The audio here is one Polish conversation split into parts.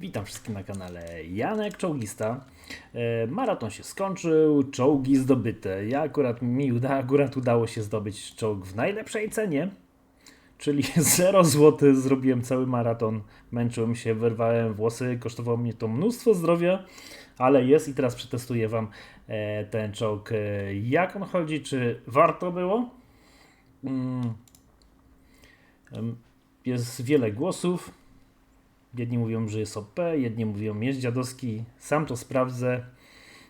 Witam wszystkich na kanale Janek Czołgista. E, Maraton się skończył, czołgi zdobyte. Ja akurat mi uda, akurat udało się zdobyć czołg w najlepszej cenie, czyli 0 zł. Zrobiłem cały maraton, męczyłem się, wyrwałem włosy, kosztowało mnie to mnóstwo zdrowia, ale jest i teraz przetestuję Wam e, ten czołg, e, jak on chodzi, czy warto było. Mm. Jest wiele głosów. Jedni mówią, że jest OP, jedni mówią, jest dziadowski. Sam to sprawdzę.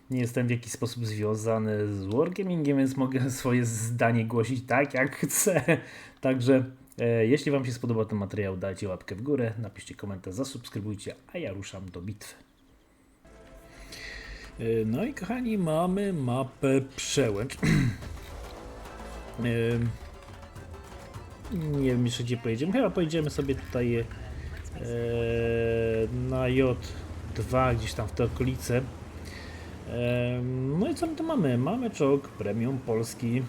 Nie jestem w jakiś sposób związany z Wargamingiem, więc mogę swoje zdanie głosić tak, jak chcę. Także e, jeśli Wam się spodobał ten materiał, dajcie łapkę w górę, napiszcie komentarz, zasubskrybujcie, a ja ruszam do bitwy. E, No i kochani, mamy mapę przełęcz. Em, nie wiem jeszcze gdzie pojedziemy. Chyba pojedziemy sobie tutaj e, na J2, gdzieś tam w te okolice. E, no i co my tu mamy? Mamy czołg premium polski,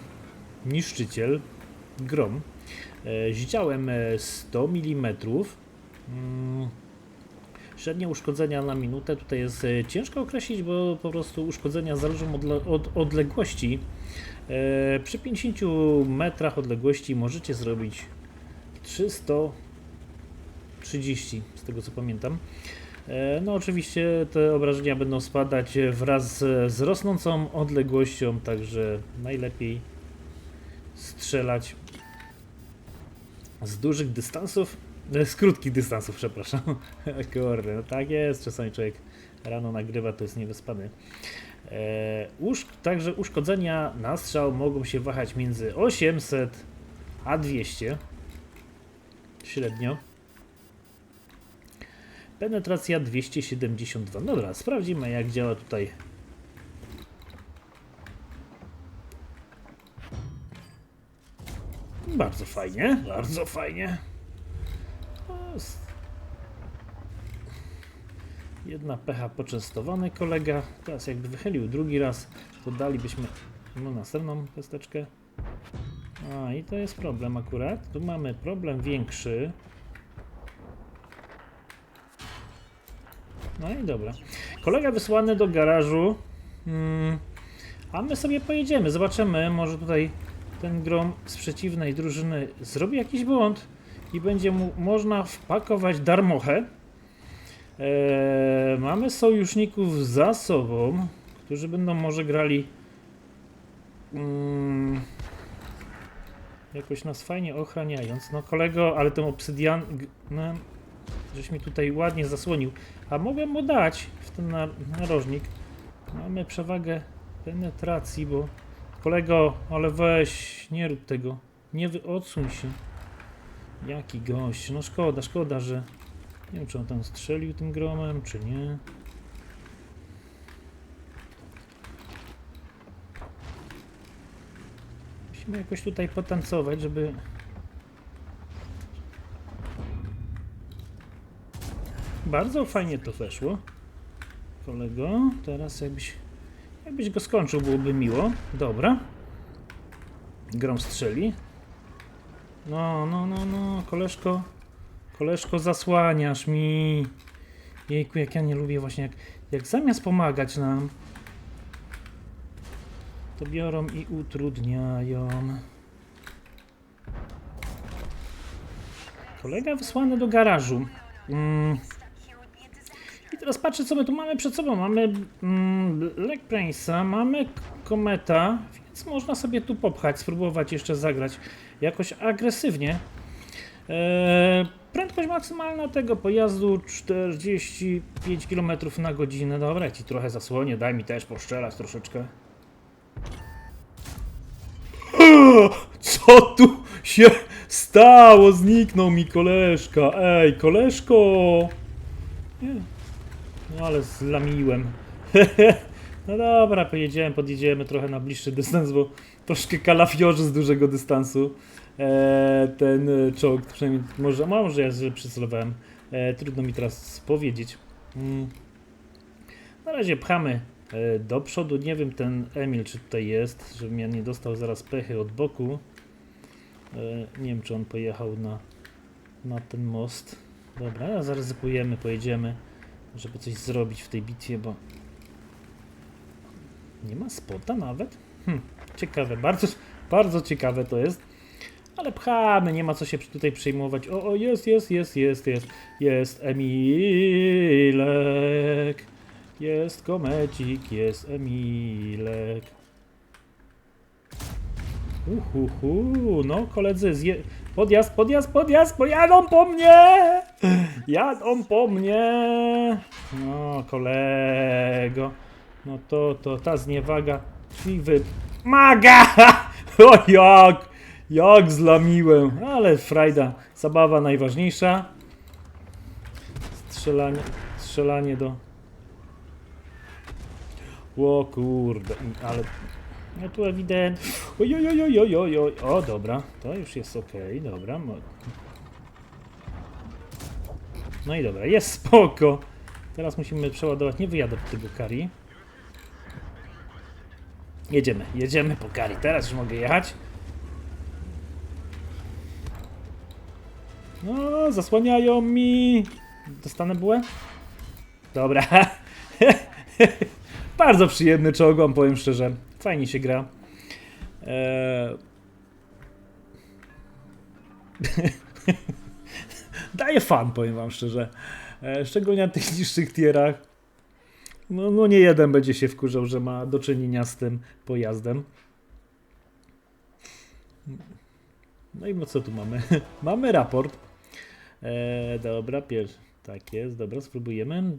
niszczyciel, grom. E, z działem e, 100 mm. Średnie uszkodzenia na minutę tutaj jest e, ciężko określić, bo po prostu uszkodzenia zależą od, od odległości. E, przy 50 metrach odległości możecie zrobić 330, z tego co pamiętam. E, No oczywiście te obrażenia będą spadać wraz z- z rosnącą odległością, także najlepiej strzelać z dużych dystansów, e, z krótkich dystansów, przepraszam. Kurde, no tak jest, czasami człowiek rano nagrywa, to jest niewyspany. E, usz, także uszkodzenia na strzał mogą się wahać między 800 a 200 średnio. Penetracja 272. No dobra, sprawdzimy jak działa tutaj. Bardzo fajnie, bardzo fajnie. Jedna pecha poczęstowany kolega. Teraz jakby wychylił drugi raz, to dalibyśmy mu następną pesteczkę. A i to jest problem akurat. Tu mamy problem większy. No i dobra. Kolega wysłany do garażu. Mm, a my sobie pojedziemy. Zobaczymy. Może tutaj ten grom z przeciwnej drużyny zrobi jakiś błąd i będzie mu można wpakować darmochę. Eee, mamy sojuszników za sobą, którzy będą może grali mm, jakoś nas fajnie ochraniając. No kolego, ale ten obsydian, no, żeś mi tutaj ładnie zasłonił. A mogłem mu dać w ten na- narożnik. Mamy przewagę penetracji, bo kolego, ale weź, nie rób tego. Nie wy, odsuń się. Jaki gość, no szkoda, szkoda, że nie wiem, czy on tam strzelił tym gromem, czy nie. Musimy jakoś tutaj potancować, żeby... Bardzo fajnie to weszło. Kolego, teraz jakbyś... Jakbyś go skończył, byłoby miło. Dobra. Grom strzeli. No, no, no, no, koleżko. Koleżko, zasłaniasz mi. Jejku, jak ja nie lubię właśnie, jak, jak zamiast pomagać nam, to biorą i utrudniają. Kolega wysłany do garażu. Mm. Teraz patrzę, co my tu mamy przed sobą. Mamy mm, Black Prince'a, mamy Kometa, więc można sobie tu popchać, spróbować jeszcze zagrać jakoś agresywnie. Eee, prędkość maksymalna tego pojazdu 45 km na godzinę. Dobra, ja ci trochę zasłonię, daj mi też poszczelać troszeczkę. Co tu się stało? Zniknął mi koleżka. Ej, koleżko! No ale zlamiłem. No dobra, pojedziemy, podjedziemy trochę na bliższy dystans, bo troszkę kalafiorzy z dużego dystansu. E, ten e, czołg, przynajmniej może, może ja źle przycelowałem. E, trudno mi teraz powiedzieć. Mm. Na razie pchamy do przodu. Nie wiem ten Emil czy tutaj jest, żebym ja nie dostał zaraz pechy od boku. Nie wiem czy on pojechał na, na ten most. Dobra, zaryzykujemy, pojedziemy. Żeby coś zrobić w tej bitwie, bo nie ma spota nawet? Hm, ciekawe, bardzo, bardzo ciekawe to jest. Ale pchamy, nie ma co się tutaj przejmować. O, o, jest, jest, jest, jest, jest, jest Emilek. Jest komecik, jest Emilek. Uhuhu, no koledzy, zje... podjazd, podjazd, podjazd, bo jadą po mnie! Jadą po mnie! No, kolego. No to, to ta zniewaga ci wymaga! O jak! Jak zlamiłem! Ale frajda, zabawa najważniejsza. Strzelanie, strzelanie do... O kurde, ale... No tu ewidentnie... Oj, oj, oj, oj, oj, oj, oj. O, dobra, to już jest okej, dobra. No i dobra, jest spoko. Teraz musimy przeładować, nie wyjadę po tego kari. Jedziemy, jedziemy po kari, teraz już mogę jechać. No, zasłaniają mi. Dostanę bułę? Dobra. Bardzo przyjemny czołg, wam powiem szczerze. Fajnie się gra. Eee... Daje fan, powiem wam szczerze. Eee, szczególnie na tych niższych tierach. No, no nie jeden będzie się wkurzał, że ma do czynienia z tym pojazdem. No i co tu mamy? mamy raport. Eee, dobra, pierwszy. Tak jest, dobra, spróbujemy.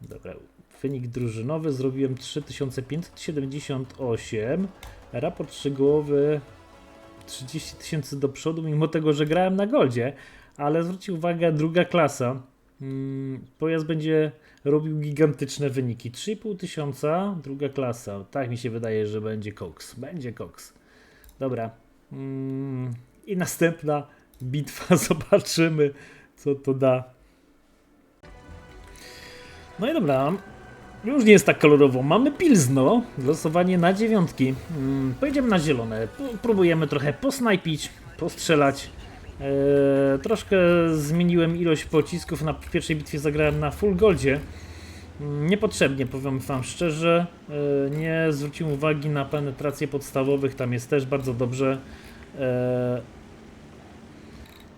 Dobra, wynik drużynowy zrobiłem 3578. Raport szczegółowy 30 tysięcy do przodu, mimo tego, że grałem na goldzie. Ale zwróćcie uwagę, druga klasa. Mm, pojazd będzie robił gigantyczne wyniki. 3,5 tysiąca, druga klasa. Tak mi się wydaje, że będzie Cox. Będzie Cox. Dobra. Mm, I następna bitwa. Zobaczymy, co to da. No i dobra. Już nie jest tak kolorowo. Mamy Pilzno. Losowanie na dziewiątki. Mm, pojedziemy na zielone. Próbujemy trochę posnajpić, postrzelać. Troszkę zmieniłem ilość pocisków. Na pierwszej bitwie zagrałem na full goldzie. Niepotrzebnie, powiem wam szczerze. Eee, nie zwróciłem uwagi na penetrację podstawowych. Tam jest też bardzo dobrze. Eee,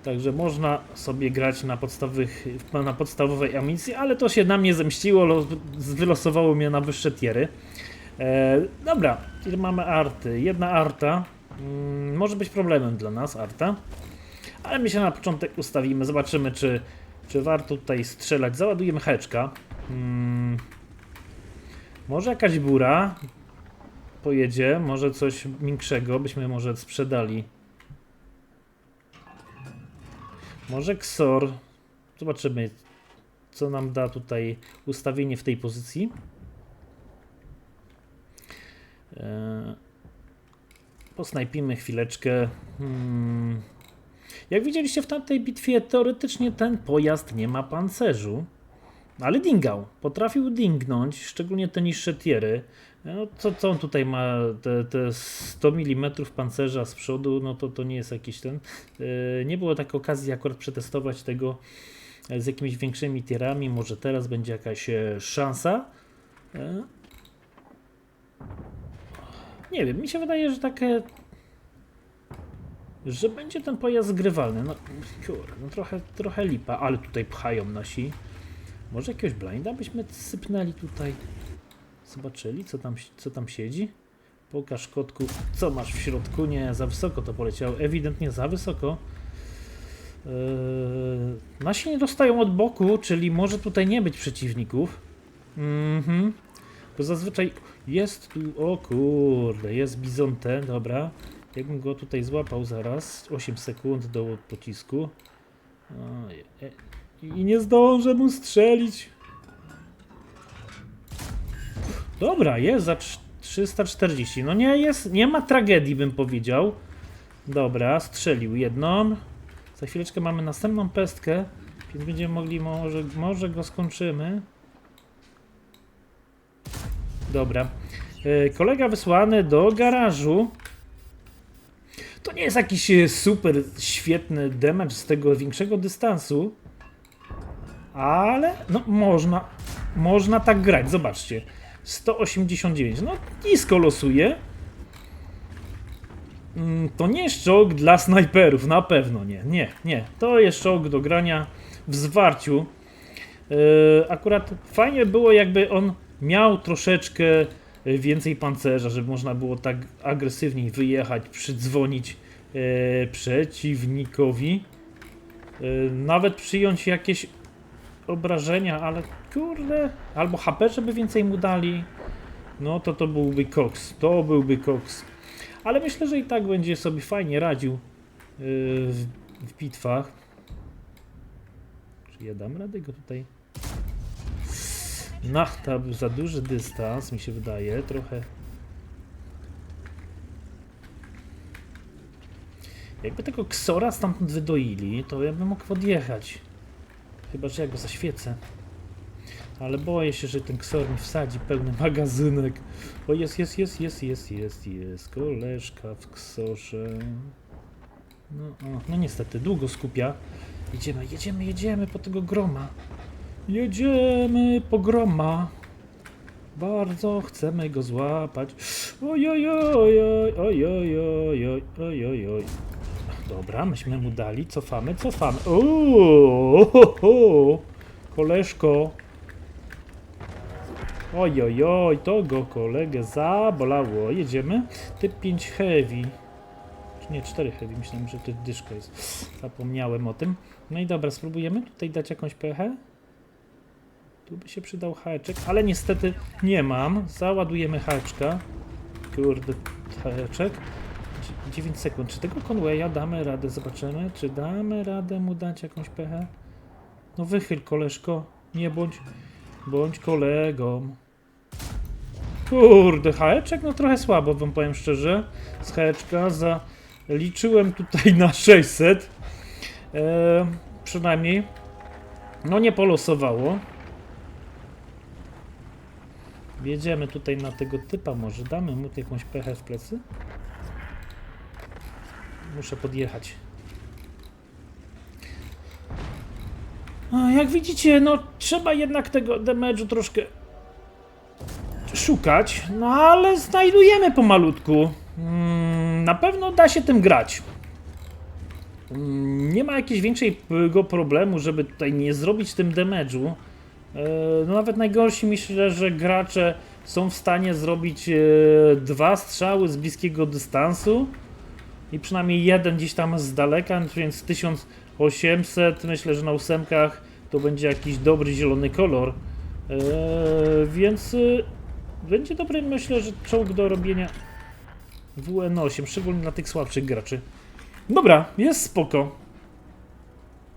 Także można sobie grać na, podstawowych, na podstawowej amunicji, ale to się na mnie zemściło, lo- wylosowało mnie na wyższe tiery. E, dobra, ile mamy arty? Jedna arta. Mm, może być problemem dla nas, arta. Ale my się na początek ustawimy, zobaczymy czy, czy warto tutaj strzelać. Załadujemy heczka. Mm, może jakaś bura pojedzie, może coś większego byśmy może sprzedali. Może Xor. Zobaczymy, co nam da tutaj ustawienie w tej pozycji. Eee, Posnajpimy chwileczkę. Hmm. Jak widzieliście w tamtej bitwie, teoretycznie ten pojazd nie ma pancerzu. Ale dingał. Potrafił dingnąć, szczególnie te niższe tiery. No, co, co on tutaj ma? Te, te 100 mm pancerza z przodu, no to to nie jest jakiś ten. E, Nie było takiej okazji akurat przetestować tego e, z jakimiś większymi tierami. Może teraz będzie jakaś e, szansa. Nie wiem, mi się wydaje, że takie. Że będzie ten pojazd zgrywalny. No, kurde, no trochę, trochę lipa, ale tutaj pchają nasi. Może jakiegoś blinda byśmy sypnęli tutaj. Zobaczyli, co tam, co tam siedzi. Pokaż kotku, co masz w środku. Nie, za wysoko to poleciało. Ewidentnie za wysoko. Eee, nasi nie dostają od boku, czyli może tutaj nie być przeciwników. Mhm. Bo zazwyczaj jest tu. O kurde, jest bizonte, dobra. Jakbym go tutaj złapał zaraz. 8 sekund do pocisku. I nie zdążę mu strzelić. Dobra, jest za trz- 340. No nie jest, nie ma tragedii bym powiedział. Dobra, strzelił jedną. Za chwileczkę mamy następną pestkę, więc będziemy mogli, może, może go skończymy. Dobra. E, Kolega wysłany do garażu. To nie jest jakiś e, super świetny damage z tego większego dystansu. ale no można, można tak grać, zobaczcie. 189, no nisko losuje. Mm, To nie jest czołg dla snajperów, na pewno nie, nie, nie. To jest czołg do grania w zwarciu. Yy, akurat fajnie było, jakby on miał troszeczkę więcej pancerza, żeby można było tak agresywniej wyjechać, przydzwonić yy, przeciwnikowi. Yy, nawet przyjąć jakieś obrażenia, ale kurde, albo HP, żeby więcej mu dali. No to to byłby koks, to byłby koks. Ale myślę, że i tak będzie sobie fajnie radził yy, w, w bitwach. Czy ja dam radę go tutaj? No, to był za duży dystans, mi się wydaje, trochę. Jakby tego ksora stamtąd wydoili, to ja bym mógł podjechać. Chyba, że ja go zaświecę. Ale boję się, że ten ksor mi wsadzi pełny magazynek. O jest, jest, jest, jest, jest, jest, jest. Koleżka w ksorze. No, o, no niestety, długo skupia. Jedziemy, jedziemy, jedziemy po tego groma. Jedziemy po groma. Bardzo chcemy go złapać. Ojojoj, ojojoj, ojojoj, ojojoj. Dobra, myśmy mu dali, cofamy, cofamy. Uuu, koleżko. Ojojoj, to go kolegę zabolało. Jedziemy. Typ 5 heavy. Nie, 4 heavy, myślałem, że to dyszka jest. Zapomniałem o tym. No i dobra, spróbujemy tutaj dać jakąś pechę. Tu by się przydał haeczek, ale niestety nie mam. Załadujemy haeczka. Kurde, haeczek. 9 sekund. Czy tego Conwaya damy radę? Zobaczymy. Czy damy radę mu dać jakąś pechę? No wychyl, koleżko. Nie bądź... Bądź kolegą. Kurde, haeczek no trochę słabo, wam powiem szczerze. Z haeczka zaliczyłem tutaj na 600. E, przynajmniej. No nie polosowało. Jedziemy tutaj na tego typa może. Damy mu jakąś pechę w plecy. Muszę podjechać. A jak widzicie, no trzeba jednak tego damage'u troszkę szukać, no ale znajdujemy pomalutku. Mm, na pewno da się tym grać. Mm, nie ma jakiegoś większego problemu, żeby tutaj nie zrobić tym damage'u. E, No nawet najgorsi myślę, że gracze są w stanie zrobić e, dwa strzały z bliskiego dystansu i przynajmniej jeden gdzieś tam z daleka, więc 1800 myślę, że na ósemkach to będzie jakiś dobry zielony kolor. Eee, więc będzie dobry myślę, że czołg do robienia WN8, szczególnie dla tych słabszych graczy. Dobra, jest spoko.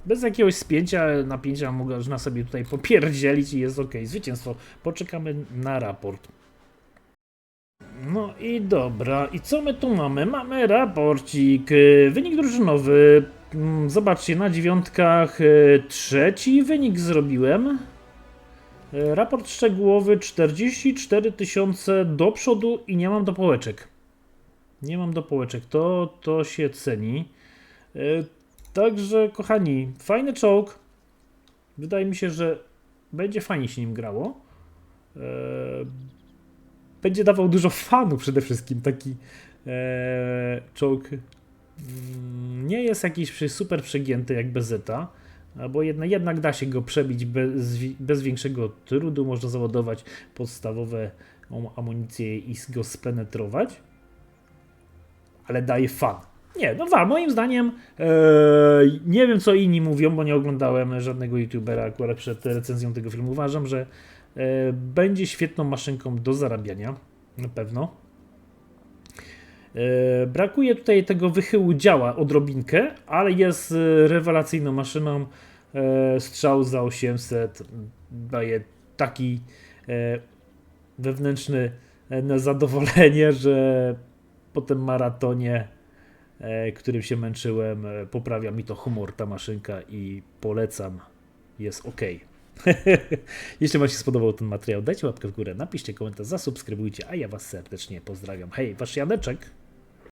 Bez jakiegoś spięcia, napięcia można sobie tutaj popierdzielić i jest ok. Zwycięstwo. Poczekamy na raport. No i dobra, i co my tu mamy? Mamy raporcik, wynik drużynowy. Mm, Zobaczcie, na dziewiątkach y, trzeci wynik zrobiłem. Y, Raport szczegółowy 44 tysiące do przodu i nie mam dopołeczek. Nie mam dopołeczek, to, to się ceni. Także, kochani, fajny czołg. Wydaje mi się, że będzie fajnie się nim grało. E, będzie dawał dużo fanu przede wszystkim. Taki e, czołg mm, nie jest jakiś super przegięty jak Bezeta, bo jednak, jednak da się go przebić bez, bez większego trudu. Można załadować podstawowe am- amunicje i go spenetrować, ale daje fan. Nie, no wa, moim zdaniem e, nie wiem co inni mówią, bo nie oglądałem żadnego youtubera akurat przed recenzją tego filmu. Uważam, że e, będzie świetną maszynką do zarabiania, na pewno. E, brakuje tutaj tego wychyłu działa odrobinkę, ale jest e, rewelacyjną maszyną. E, strzał za 800 daje taki e, wewnętrzny e, zadowolenie, że po tym maratonie którym się męczyłem. e, Poprawia mi to humor ta maszynka i polecam. Jest ok. Jeśli Wam się spodobał ten materiał, dajcie łapkę w górę, napiszcie komentarz, zasubskrybujcie, a ja Was serdecznie pozdrawiam. Hej, Wasz Janeczek.